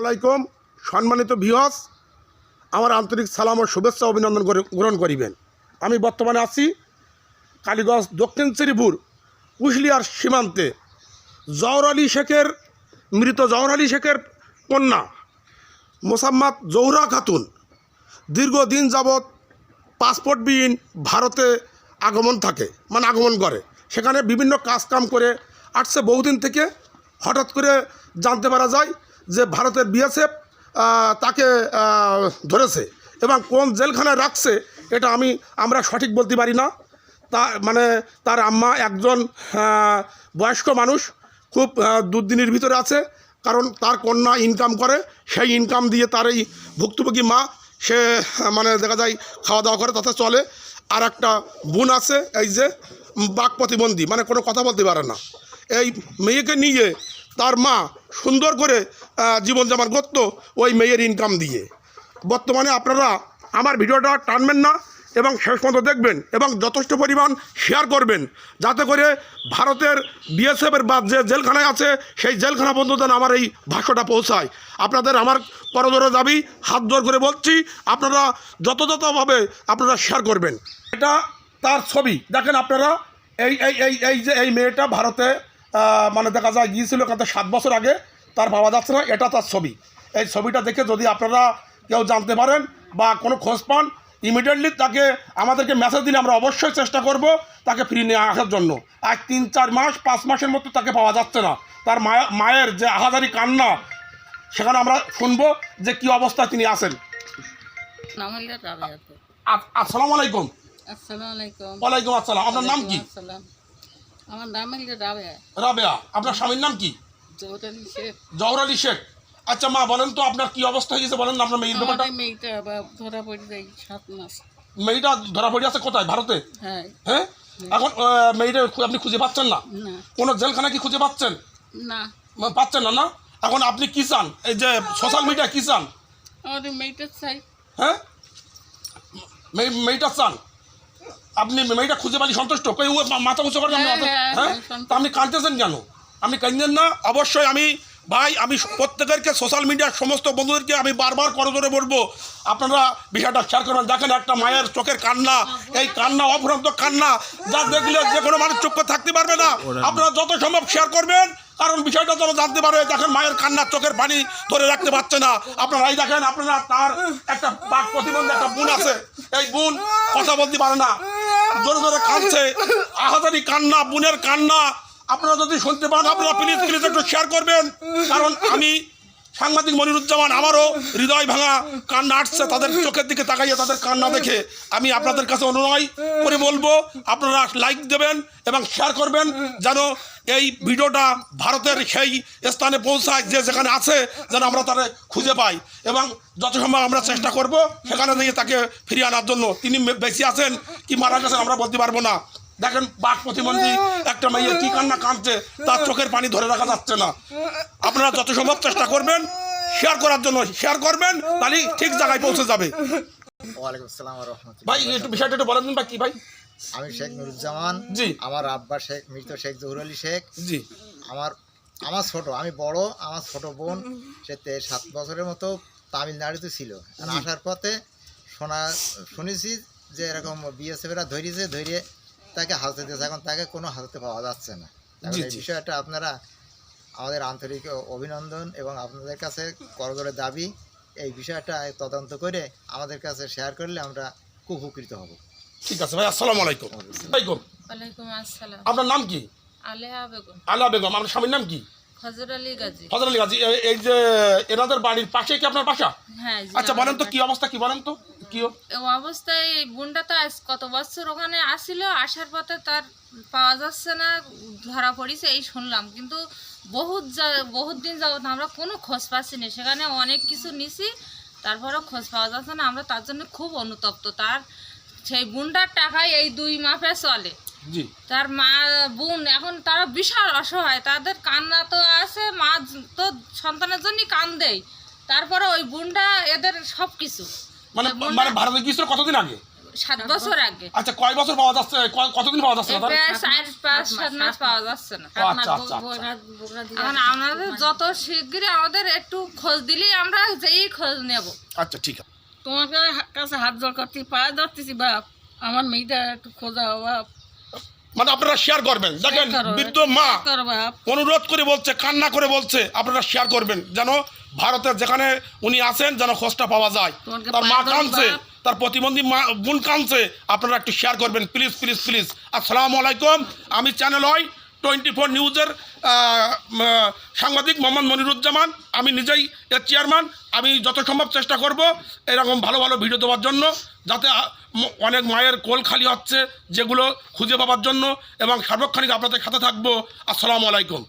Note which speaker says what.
Speaker 1: আলাইকুম। সম্মানিত ভিওস আমার আন্তরিক সালাম ও শুভেচ্ছা অভিনন্দন গ্রহণ করিবেন। আমি বর্তমানে আছি কালীগঞ্জ দক্ষিণ শ্রীপুর, কুশলিয়ার সীমান্তে। জওহর আলী শেখের, মৃত জওহর আলী শেখের কন্যা মোসাম্মদ জৌহরা খাতুন দীর্ঘদিন যাবৎ পাসপোর্টবিহীন ভারতে আগমন থাকে মানে আগমন করে। সেখানে বিভিন্ন কাজকাম করে আসছে বহুদিন থেকে। হঠাৎ করে জানতে পারা যায় যে ভারতের বিএসএফ তাকে ধরেছে এবং কোন জেলখানায় রাখছে, এটা আমি, আমরা সঠিক বলতে পারি না। তা মানে তার আম্মা একজন বয়স্ক মানুষ, খুব দুর্দিনের ভিতরে আছে, কারণ তার কন্যা ইনকাম করে, সেই ইনকাম দিয়ে তার এই ভুক্তভোগী মা, সে মানে দেখা যায় খাওয়া দাওয়া করে, তাতে চলে। আর একটা বোন আছে, এই যে বাক প্রতিবন্ধী মানে কোনো কথা বলতে পারে না। এই মেয়েকে নিয়ে তার মা সুন্দর করে জীবনযাপন করতো ওই মেয়ের ইনকাম দিয়ে। বর্তমানে আপনারা আমার ভিডিওটা টানবেন না এবং শেষ পর্যন্ত দেখবেন এবং যথেষ্ট পরিমাণ শেয়ার করবেন। যাতে করে ভারতের বিএসএফের বা যে জেলখানায় আছে, সেই জেলখানা পর্যন্ত যেন আমার এই ভাষ্যটা পৌঁছায়। আপনাদের আমার করজোরে দাবি, হাত জোর করে বলছি, আপনারা যথাযথভাবে আপনারা শেয়ার করবেন। এটা তার ছবি। দেখেন আপনারা এই এই এই যে, এই মেয়েটা ভারতে মানে দেখা যায় গিয়েছিল এখান সাত বছর আগে তার পাওয়া যাচ্ছে না এটা তার ছবি। এই ছবিটা দেখে যদি আপনারা কেউ জানতে পারেন বা কোনো খোঁজ পান ইমিডিয়েটলি তাকে আমাদেরকে মেসেজ দিলে আমরা অবশ্যই চেষ্টা করব তাকে ফিরিয়ে নিয়ে আসার জন্য। আজ তিন চার মাস পাঁচ মাসের মতো তাকে পাওয়া যাচ্ছে না। তার মায়া মায়ের যে আহাজারি কান্না সেখানে আমরা শুনব যে কি অবস্থায় তিনি আছেন। আসসালামু আলাইকুম।
Speaker 2: আসসালামু আলাইকুম।
Speaker 1: ওয়ালাইকুম আসসালাম। আপনার নাম কি।
Speaker 2: আমার নাম রাবেয়া।
Speaker 1: রাবেয়া আপনার স্বামীর নাম কি? জওহর আলী শেখ। আচ্ছা মা বলেন তো আপনার কি অবস্থা হয়ে গেছে বলেন না আপনার মেয়ের ব্যাপারটা।
Speaker 2: মেয়েটা ধরা পড়ে যায় সাত মাস।
Speaker 1: মেয়েটা ধরা পড়ে আছে কোথায়? ভারতে?
Speaker 2: হ্যাঁ।
Speaker 1: হ্যাঁ? এখন মেয়েটা আপনি খুঁজে পাচ্ছেন না?
Speaker 2: না।
Speaker 1: কোনো জেলখানা কি খুঁজে পাচ্ছেন?
Speaker 2: না।
Speaker 1: পাচ্ছেন না না? এখন আপনি কি চান? এই যে সোশ্যাল মিডিয়া কি চান?
Speaker 2: আমাদের মেয়েটা চাই।
Speaker 1: হ্যাঁ? মেয়েটা চান? আপনি মেয়েটা খুঁজে পালি সন্তুষ্ট? কই ও মাথা উঁচু করেন আপনি
Speaker 2: হ্যাঁ, হ্যাঁ,
Speaker 1: হ্যাঁ। তা আপনি কাঁদতেছেন কেন? আপনি কাঁদেন না? অবশ্যই আমি ভাই আমি প্রত্যেকেরকে সোশ্যাল মিডিয়ার সমস্ত বন্ধুদেরকে আমি বারবার করে ধরে বলব আপনারা বিষয়টা শেয়ার করবেন। দেখেন একটা মায়ের চোখের কান্না এই কান্না অফুরন্ত কান্না যা দেখলে যে কোনো মানুষ চুপ করে থাকতে পারবে না। আপনারা যত সম্ভব শেয়ার করবেন কারণ বিষয়টা যেন জানতে পারে দেখেন মায়ের কান্নার চোখের পানি ধরে রাখতে পারছে না। আপনারা এই দেখেন আপনারা তার একটা বাক প্রতিবন্ধী একটা বোন আছে। এই বোন কথা বলতে পারে না। জোরে জোরে কাঁদছে। আহাজারি কান্না, বোনের কান্না। আপনারা যদি শুনতে পান, আপনারা প্লিজ প্লিজ একটু শেয়ার করবেন। কারণ আমি সাংবাদিক মনিরুজ্জামান আমারও হৃদয় ভাঙা কান্না আসছে, তাদের চোখের দিকে তাকাইয়ে তাদের কান্না দেখে। আমি আপনাদের কাছে অনুনয় করে বলব, আপনারা লাইক দেবেন এবং শেয়ার করবেন যেন এই ভিডিওটা ভারতের সেই স্থানে পৌঁছায়, যে যেখানে আছে, যেন আমরা তারা খুঁজে পাই। এবং যত সম্ভব আমরা চেষ্টা করব, সেখানে দিয়ে তাকে ফিরিয়ে আনার জন্য। তিনি বেঁচে আছেন কি মারা গেছেন আমরা বলতে পারব না। দেখেন বাক প্রতিবন্ধী একটা মেয়ে কি কান্না কাঁদছে তার চোখের পানি ধরে রাখা যাচ্ছে না। আপনারা যত সম্ভব চেষ্টা করবেন শেয়ার করার জন্য শেয়ার করবেন তাহলে ঠিক জায়গায় পৌঁছে যাবে। ভাই একটু বিষয়টা একটু বলেন ভাই কি ভাই?
Speaker 3: আমি শেখ নুরুজ্জামান
Speaker 1: জি।
Speaker 3: আমার আব্বা শেখ মৃত শেখ জহুর আলী শেখ।
Speaker 1: জি।
Speaker 3: আমার আমার ছোট আমি বড় আমার ছোট বোন সে তে- সাত বছরের মতো তামিলনাড়ুতে ছিল। আর আসার পথে শোনা শুনেছি যে এরকম বিএসএফরা ধরিয়েছে ধরিয়ে তাকে হাজতে দিয়েছে এখন তাকে কোনো হাজতে পাওয়া যাচ্ছে না। এই বিষয়টা আপনারা আমাদের আন্তরিক অভিনন্দন এবং আপনাদের কাছে করজোরে দাবি এই বিষয়টা তদন্ত করে আমাদের কাছে শেয়ার করলে আমরা খুব উপকৃত হব।
Speaker 1: ঠিক আছে ভাই আসসালামু আলাইকুম। আলাইকুম
Speaker 2: ওয়ালাইকুম আসসালাম।
Speaker 1: আপনার নাম কি?
Speaker 2: আলেহা বেগম।
Speaker 1: আল্লাহ বেগম আপনার স্বামীর নাম কি?
Speaker 2: হজর আলী গাজী।
Speaker 1: ফজল আলী গাজী এই যে এনাদের বাড়ির পাশে কি আপনার বাসা?
Speaker 2: হ্যাঁ
Speaker 1: আচ্ছা বলেন তো কি অবস্থা কি বলেন তো? কি
Speaker 2: অবস্থায় এই বোনটা তো কত বছর ওখানে আসিল আসার পথে তার পাওয়া যাচ্ছে না ধরা পড়িছে এই শুনলাম। কিন্তু বহুত বহুত দিন যাবত আমরা কোনো খোঁজ পাচ্ছি না সেখানে অনেক কিছু নিছি তারপরেও খোঁজ পাওয়া যাচ্ছে না। আমরা তার জন্য খুব অনুতপ্ত। তার সেই বোনটার টাকায় এই দুই মাপে চলে। তার মা বোন এখন তারা বিশাল অসহায়। তাদের কান্না তো আছে মা তো সন্তানের জন্যই কান দেয় তারপরে ওই বোনটা এদের সব কিছু
Speaker 1: মানে মানে ভারতে গিয়েছিল কতদিন আগে?
Speaker 2: সাত বছর আগে।
Speaker 1: আচ্ছা কয় বছর পাওয়া যাচ্ছে? কতদিন পাওয়া যাচ্ছে না
Speaker 2: চার পাঁচ সাত মাস পাওয়া যাচ্ছে না।
Speaker 1: আচ্ছা আচ্ছা আচ্ছা।
Speaker 2: এখন আমাদের যত শিগগিরই আমাদের একটু খোঁজ দিলেই আমরা যেই খোঁজ নেব।
Speaker 1: আচ্ছা ঠিক আছে।
Speaker 4: তোমাকে কাছে হাত জোর করতে পায়ে ধরতেছি বাপ। আমার মেয়েটা একটু খোঁজা বাপ।
Speaker 1: মানে আপনারা শেয়ার করবেন। দেখেন বৃদ্ধ মা অনুরোধ করে বলছে কান্না করে বলছে আপনারা শেয়ার করবেন। যেন ভারতের যেখানে উনি আছেন যেন খোঁজটা পাওয়া যায়। তার মা কাঁদছে তার প্রতিবন্ধী মা বোন কাঁদছে। আপনারা একটু শেয়ার করবেন প্লিজ প্লিজ প্লিজ আসসালামু আলাইকুম আমি চ্যানেল হয় টোয়েন্টি ফোর নিউজের সাংবাদিক মোহাম্মদ মনিরুজ্জামান। আমি নিজেই এর চেয়ারম্যান আমি যত সম্ভব চেষ্টা করব এরকম ভালো ভালো ভিডিও দেওয়ার জন্য যাতে অনেক মায়ের কোল খালি হচ্ছে যেগুলো খুঁজে পাওয়ার জন্য এবং সার্বক্ষণিক আপনাদের সাথে থাকব। আসসালামু আলাইকুম।